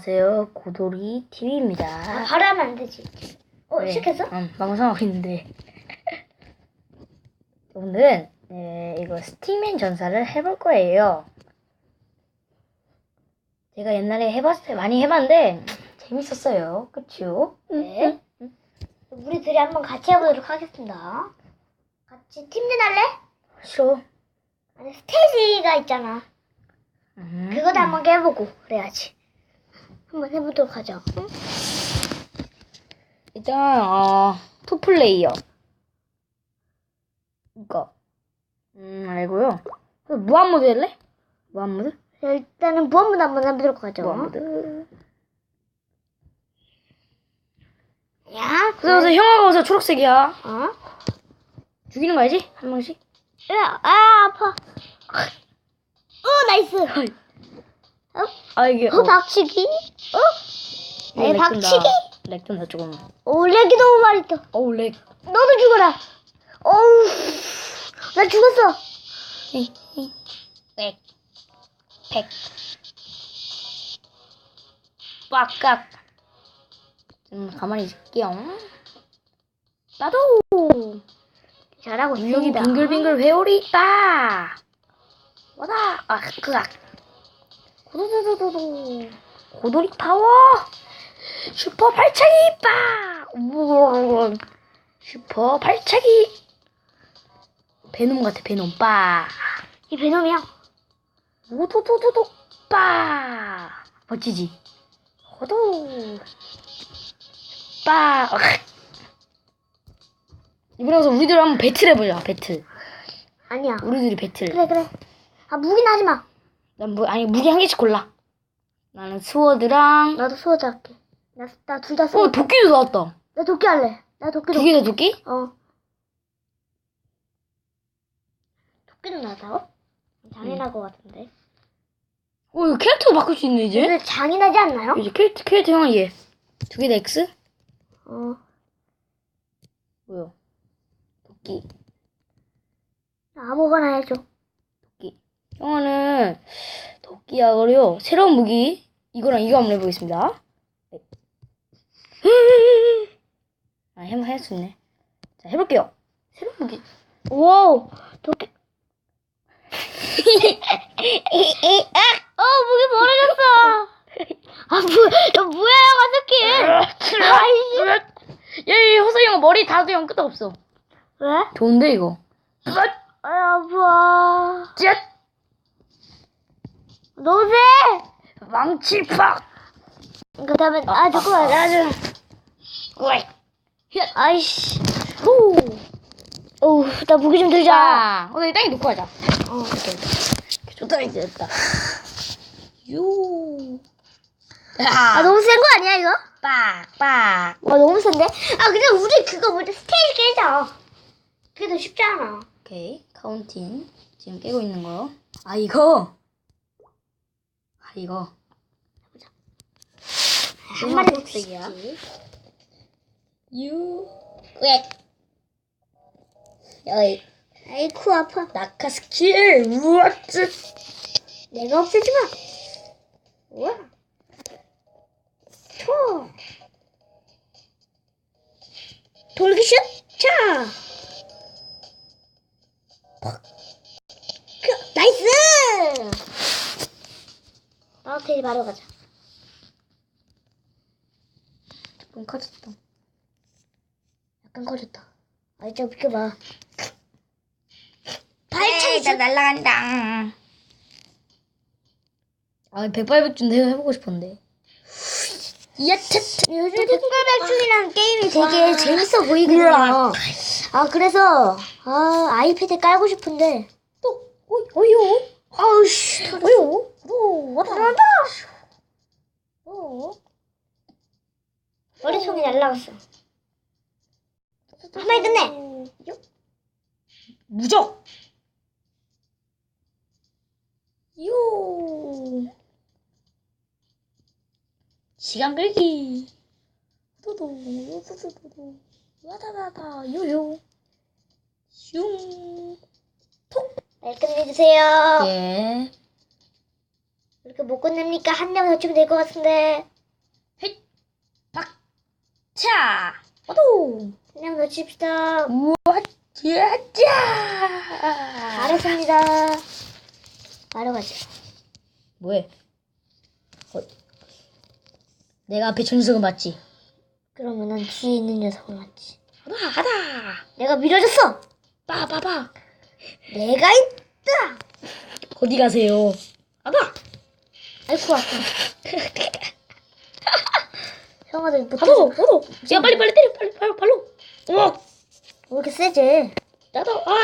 안녕하세요. 고돌이 TV입니다. 아, 바로 하면 안 되지. 어, 시켰어? 응, 방송하고 있는데. 오늘은 네, 이거 스틱맨 전사를 해볼 거예요. 제가 옛날에 해봤을 때 많이 해봤는데 재밌었어요. 그쵸? 네. 우리 둘이 한번 같이 해보도록 하겠습니다. 같이 팀전 할래? 싫어. 아니, 스테이지가 있잖아. 음. 그것도 한번 해보고 그래야지. 한번 해보도록 하죠. 응? 일단 어, 투플레이어. 이거. 음, 알고요. 무한모드 할래? 무한모드? 자, 일단은 무한무도 한번 해보도록 하죠. 무한모드. 야, 그래서 형아가 어서 초록색이야. 어? 죽이는 거 알지? 한 명씩? 야, 아, 아파. 어, 나이스. 어? 아 이게 어, 박치기? 어? 네, 렉 박치기? 렉 뜬다 조금. 오, 렉이 너무 많이 떠. 어우 렉. 너도 죽어라. 어우, 나 죽었어. 백. 백. 빡깍. 좀 가만히 있을게요. 나도. 잘하고 여기 있습니다. 빙글빙글 회오리 있다. 와다. 아, 그악. 고도도도도도. 고돌이 파워. 슈퍼 발차기 빠. 우와. 슈퍼 발차기. 베놈 같아, 베놈 빠. 이 베놈이야. 오도도도도 빠. 멋지지? 호도. 빠. 이번에 와서 우리들 한번 배틀 해보자, 배틀. 아니야. 우리들이 배틀. 그래 그래. 아 무기는 하지 마. 난 뭐, 아니, 무기 한 개씩 골라. 나는 스워드랑, 나도 수호자 할게. 나나 둘다 써. 어, 도끼도 나왔다. 나 도끼 할래. 나 도끼 두개다 도끼? 어. 도끼는 나다워? 장인할 것 같은데. 어, 이거 캐릭터 바꿀 수 있네, 이제? 근데 장인하지 않나요? 이제 캐릭터, 캐릭터 형아, 얘. 두 개 다 X? 어. 뭐야? 도끼. 아무거나 해줘. 도끼. 형아는 도끼하고요. 새로운 무기. 이거랑 이거 한번 해보겠습니다. 네. 아, 한번 할수 있네. 자, 해볼게요. 새로운 무기. 오. 도끼. 어 무기 벌어졌어. 아 뭐? 야 뭐야 가스키? 아이씨. 야, 이 호서 형 머리 다도 형 끄떡 없어. 왜? 좋은데, 이거. 아 아파. 쨋! 너무 세. 망치 팍! 그 다음에 아 잠깐만 나 좀. 으이. 아이씨. 오. 오, 나 무기 좀 들자. 자, 오늘 땅에 놓고 하자. 어. 좋다, 이제 됐다. 요. 아, 아, 너무 센 거 아니야, 이거? 빡, 빡. 와, 너무 센데? 아, 그냥 우리 그거 뭐지? 스테이지 깨자. 그게 더 쉽잖아. 오케이, 카운팅. 지금 깨고 있는 거. 아, 이거. 아, 이거. 한 마리. 먹지. 유. 꽥. 여이. 아이쿠, 아파. 낙하 스킬. 우와, 쯔. 내가 없애지 마. 우와. 초. 돌기슛? 차. 그, 나이스! 마우테이 바로 가자. 조금 커졌다. 약간 커졌다. 아이, 좀 비켜봐. 발차기 나 날라간다. 아, 백발백중 내가 해보고 싶었는데. 야채 요즘 특별발춤이라는 게임이 되게 재밌어 보이거든요. 아 그래서 아 아이패드 깔고 싶은데 또, 어이, 어이요. 아우씨. 로, 와다. 나다 어. 머리통이 날라갔어. 한 마리 끝내. 무적. 요. 시간 끌기. 도도, 도도도도. 와다다다, 요요. 슝. 네, 끝내주세요. 예. 이렇게 못 끝냅니까? 한 명더 치면 될 것 같은데. 자, 어도. 한명 더 칩시다. 우와, 짜자. 잘했습니다. 바로 가자. 뭐해? 어. 내가 앞에 전석은 맞지? 그러면은 뒤에 있는 녀석을 맞지. 하다, 하다. 내가 밀어줬어. 빠바바. 내가 있다. 어디 가세요? 하다. 아이쿠 아파. 형아들 못 바로, 쳐. 바로. 야, 빨리, 빨리 때려. 빨리, 발로, 발로. 어, 왜 이렇게 세지? 나도, 아.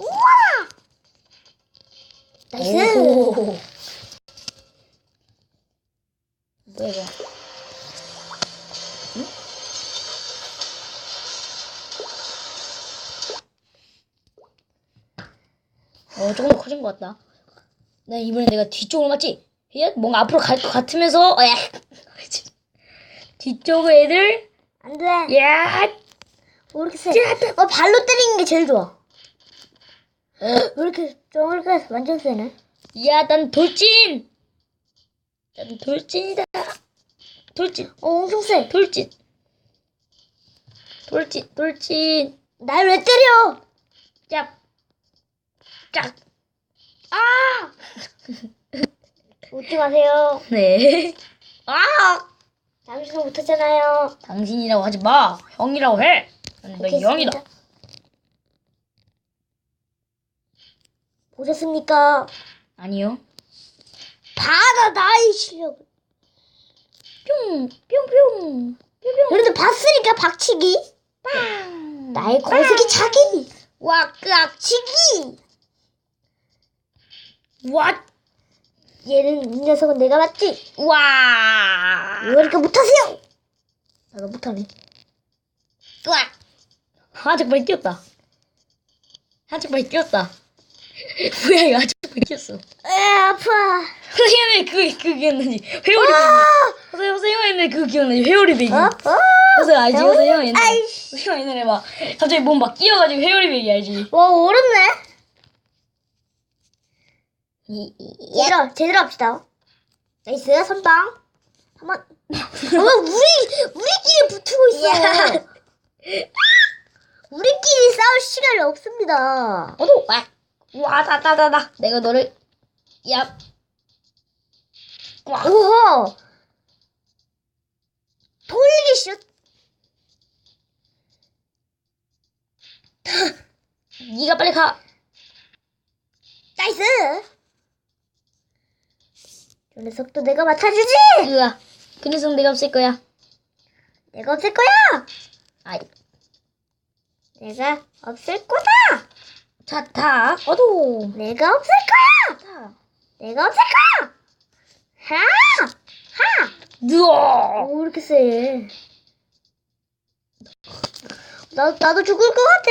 우와! 나이스. 오. 뭐야, 이거. 어, 조금 더 커진 것 같다. 나 이번에 내가 뒤쪽으로 맞지? 야, 뭔가 앞으로 갈 것 같으면서, 어, 야. 뒤쪽 애들, 안 돼. 야, 왜 이렇게 세? 어, 발로 때리는 게 제일 좋아. 왜 이렇게, 좀 이렇게 완전 세네? 야, 난 돌진! 난 돌진이다. 돌진, 어, 엄청 세. 돌진. 돌진, 돌진. 날 왜 때려? 짭. 짭. 아! 웃지 마세요. 네. 아! 잠시도 못하잖아요. 당신이라고 하지 마. 형이라고 해. 난너 형이다. 보셨습니까? 아니요. 봐라, 나의 실력을. 뿅, 뿅, 뿅. 뿅, 그래도 봤으니까 박치기. 빵. 나의 거세기 차기. 와, 끄악. 치기. 와, 얘는, 이 녀석은 내가 맞지? 와. 왜 이렇게 못하세요? 나가 못하네. 끄악. 한쪽 발이 뛰었다. 한쪽 발이 뛰었다. 뭐야, 이거 한쪽 발이 뛰었어. 에, 아파. 선생님의 그, 그 기억나지? 회오리 베기. 선생님, 선생님의 그 기억나지? 회오리 베기. 어? 어? 선생님 알지? 선생님 옛날에. 아이씨. 선생님 옛날에 막 갑자기 몸 막 끼어가지고 회오리 베기 알지? 와, 어렵네. 이, 이, 제대로, 제대로 합시다. 나이스, 선방. 한번. 어, 우리, 우리끼리 붙고 있어. 우리끼리 싸울 시간이 없습니다. 어도 와, 와, 다, 다, 다, 다. 내가 너를, 야, 와, 오호! 돌기 슛. 네가 빨리 가. 나이스! 저 녀석도 내가 맡아주지! 으아, 그 녀석 내가 없을 거야. 내가 없앨 거야! 아이, 내가 없앨 거다! 자, 다, 어도. 내가 없앨 거야! 자, 내가 없앨 거야! 하! 하! 누워. 오, 이렇게 세. 나, 나도 죽을 것 같아.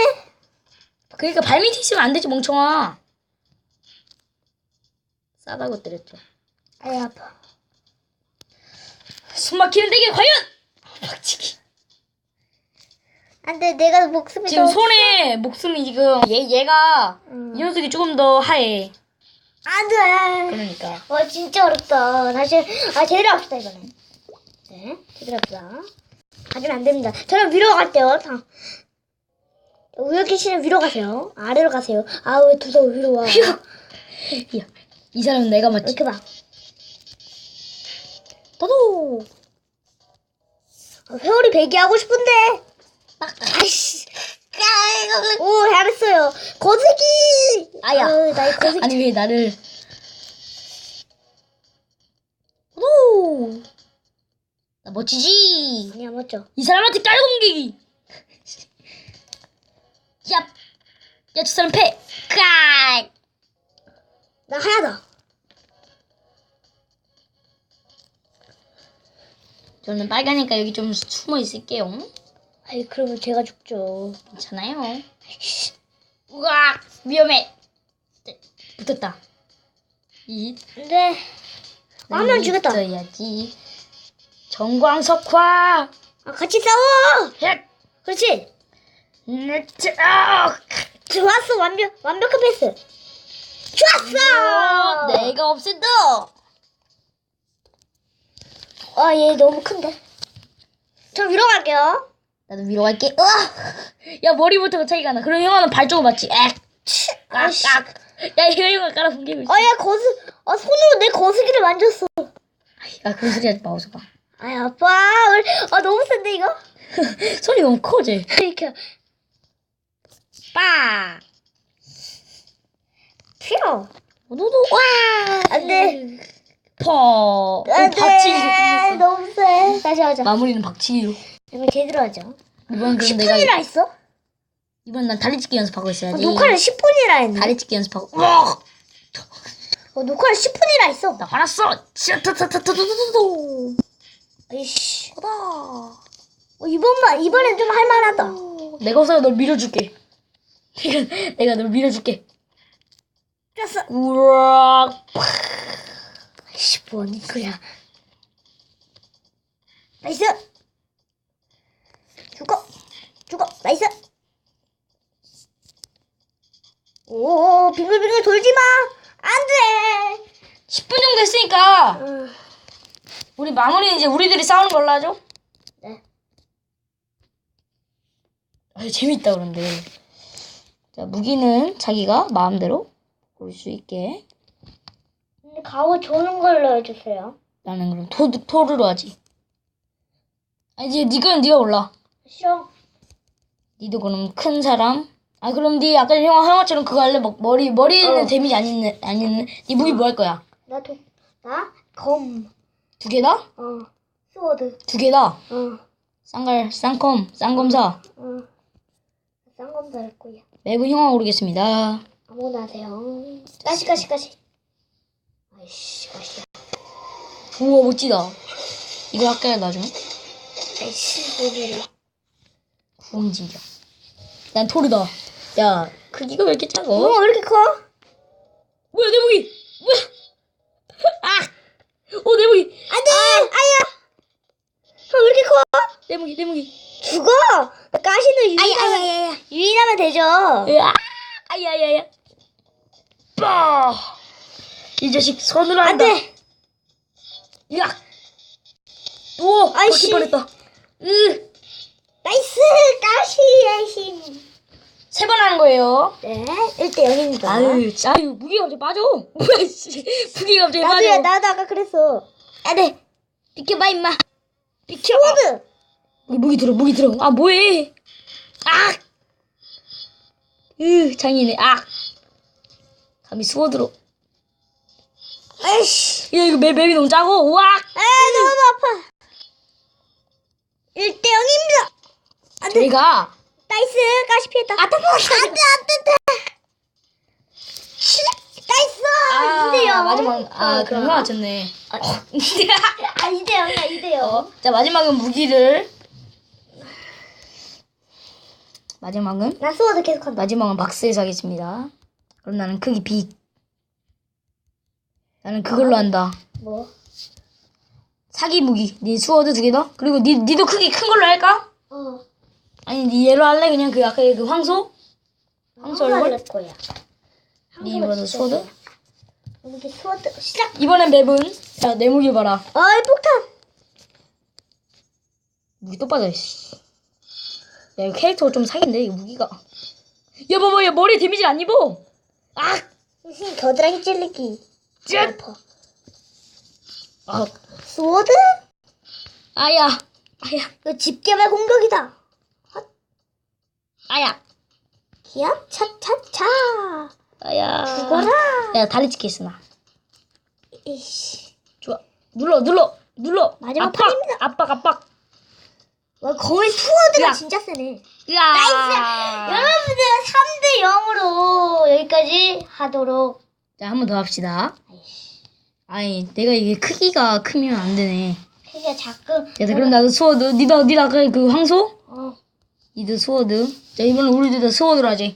그러니까 발밑에 있으면 안 되지, 멍청아. 싸다고 때렸죠. 아이, 아파. 숨 막히는 대결 과연! 박치기. 안 돼, 내가 목숨이 지금 더- 손에 목숨이 지금 얘 얘가 음. 이 녀석이 조금 더 하얘. 안 돼. 그러니까. 와, 진짜 어렵다. 다시, 아, 제대로 합시다, 이번엔. 네, 제대로 합시다. 가지면 안 됩니다. 저는 위로 갈게요. 다. 우혁이 씨는 위로 가세요. 아래로 가세요. 아, 왜 둘 다 위로 와? 왜 야, 이 사람은 내가 맞지. 이렇게 봐. 어, 회오리 배기 하고 싶은데. 아이씨. 오, 잘했어요. 거세기! 아야. 어, 나의 거세기. 아니 왜 나를? 너도. 나 멋지지. 아니야, 맞죠? 이 사람한테 깔 공격이. 야, 야, 저 사람 패. 까. 나 하나다. 저는 빨가니까 여기 좀 숨어 있을게요. 아이, 그러면 제가 죽죠. 괜찮아요. 우와, 위험해. 네, 붙었다. 이. 근데, 하면 죽였다. 있어야지. 정광석화. 아, 같이 싸워! 헷. 그렇지. 네트. 아. 좋았어, 완벽, 완벽한 패스. 좋았어! 내가 없앤다. 아, 얘 너무 큰데. 저 위로 갈게요. 나도 위로 갈게. 으아! 야 머리부터가 차이가 나. 그럼 형아는 발 쪽을 맞지. 액. 아이씨. 깍깍. 야 이거 형아 깔아 숨기고 있어. 아, 얘 거스, 아, 손으로 내 거스기를 만졌어. 야 그런 소리 하지 마 어서 봐. 아이, 아빠. 우리- 아, 너무 센데, 이거? 소리 너무 커지. 이렇게. 빠! 피어. 너도 와. 안 돼. 퍼. 안 돼. 세. 다시 하자. 마무리는 박치기로. 이번 제대로 하죠. 이번 그럼 내가 10분이라 했어? 이번 난 다리 찢기 연습하고 어, 있어야지. 녹화를 10분이라 했네. 다리 찢기 연습하고. 우와! 어, 녹화를 10분이라 했어. 나 화났어. 치아타타타타타타타. 아이씨. 거다. 어, 이번만, 이번엔 좀 할만하다. 내가 우선 널 밀어줄게. 내가 내가 널 밀어줄게. 꼈어. 우와. 아이씨, 뭔 거야. 나이스. 죽어. 죽어. 나이스. 오, 빙글빙글 돌지 마. 안 돼. 10분 정도 했으니까 음, 우리 마무리는 이제 우리들이 싸우는 걸로 하죠. 네. 아 재밌다 그런데. 자 무기는 자기가 마음대로 고를 수 있게. 근데 가오 조는 걸로 해주세요. 나는 그럼 토 토르로 하지. 아 이제 니가 니가 올라. 싫어. 니도 그럼 큰 사람. 아 그럼 니 아까 형아 형아처럼 그거 할래? 막 머리 머리 는 어. 데미지 안 있는 안 있는. 니 무기 뭐 할 거야? 나 도, 나? 검. 두 개다? 어. 스워드. 두 개다. 어. 쌍갈 쌍컴 쌍검사. 어. 쌍검도 할 거야. 맵은 형아 고르겠습니다. 아무나 하세요. 까시, 까시, 까시. 아이씨, 까시. 우와 멋지다. 이거 할까요 나중에? 아이씨, 모르겠네. 구름진격. 난 토르다. 야 크기가 왜 이렇게 작아? 어, 왜 이렇게 커? 뭐야 내 무기? 뭐야? 아! 어내 무기. 안 돼! 아, 야 형, 왜 이렇게 커? 내 무기 내 무기. 죽어! 가시는 유인하면, 유인하면 되죠. 으아! 아야야야. 빠! 이 자식 손으로 안 한다. 돼! 야! 오! 아이씨. 아이씨. 뻔했다. 으! 나이스! 가시, 아이씨. 세번 하는 거예요. 네, 1대 0입니다. 아유, 아유, 무기가 갑자기 빠져. 뭐야, 씨. 무기가 갑자기 나도야, 빠져. 나도 아까 그랬어. 안 돼. 비켜봐, 임마. 비켜. 스워드! 무기, 무기 들어, 무기 들어. 아, 뭐해. 아! 으, 장이네. 아! 감히 스워드로. 아이씨. 야, 이거 맵, 맵이 너무 짜고. 우와! 아, 너무 아파. 1대 0입니다. 안 돼. 내가. 나이스! 가시 피했다. 아, 따 안 돼, 안 돼, 안 돼. 나이스! 아, 2대 0. 마지막. 아, 그런 거 맞췄네. 아, 2대 0이야, 2대 0. 어, 자, 마지막은 무기를. 마지막은? 나 스워드 계속 한다. 마지막은 박스에서 하겠습니다. 그럼 나는 크기 B. 나는 그걸로 한다. 뭐? 사기 무기. 니 수어드 두 개다? 그리고 니, 니도 크기 큰 걸로 할까? 어. 아니, 니 얘로 할래? 그냥 그 아까 그 황소? 황소 얼굴? 할 거야. 니 이번에도 수어드? 이렇게 스워드 시작. 이번엔 맵은, 야, 내 무기 봐라. 어이, 폭탄. 무기 또 빠져, 씨. 야, 이거 캐릭터가 좀 사기인데, 이거 무기가. 야, 봐봐, 야, 머리에 데미지 안 입어! 아! 무슨 겨드랑이 찔리기. 쯧! 아파. 아, 스워드? 아야. 아야. 이거 집게발 공격이다. 아야. 기압 차차차. 아야. 죽어라. 야, 다리 찢기 있어, 나. 이씨. 좋아. 눌러, 눌러, 눌러. 마지막 압박, 판입니다. 압박, 압박. 와, 거의 야. 진짜 세네. 야. 여러분들 3대 0으로 여기까지 하도록. 자, 한 번 더 합시다. 아 니, 내가 이게 크기가 크면 안 되네. 크기가 작고. 야, 그럼 나도 스워드. 니도, 니도 아까 그 황소? 어. 니도 스워드. 자, 이번엔 우리도 다 스워드로 하지.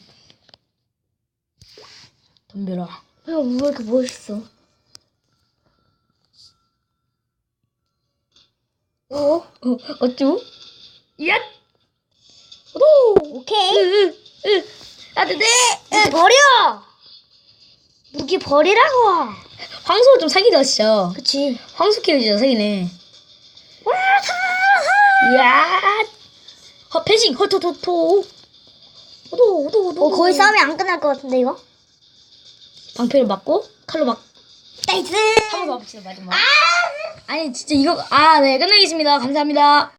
덤벼라. 형, 왜 이렇게 멋있어? 어? 어, 어쭈? 야! 오! 오케이. 으, 으, 으. 안 돼! 이제 버려! 무기 버리라고. 황소가 좀 사기다 진짜. 그치. 황소 키는 진짜 사기네. 이야. 허 패싱 허토토토. 오도 오도 오도. 어, 거의 싸움이 안 끝날 것 같은데, 이거? 방패를 맞고 칼로 막 나이스! 한번 더 봅시다 마지막. 아니 진짜 이거 아 네 끝나겠습니다. 감사합니다.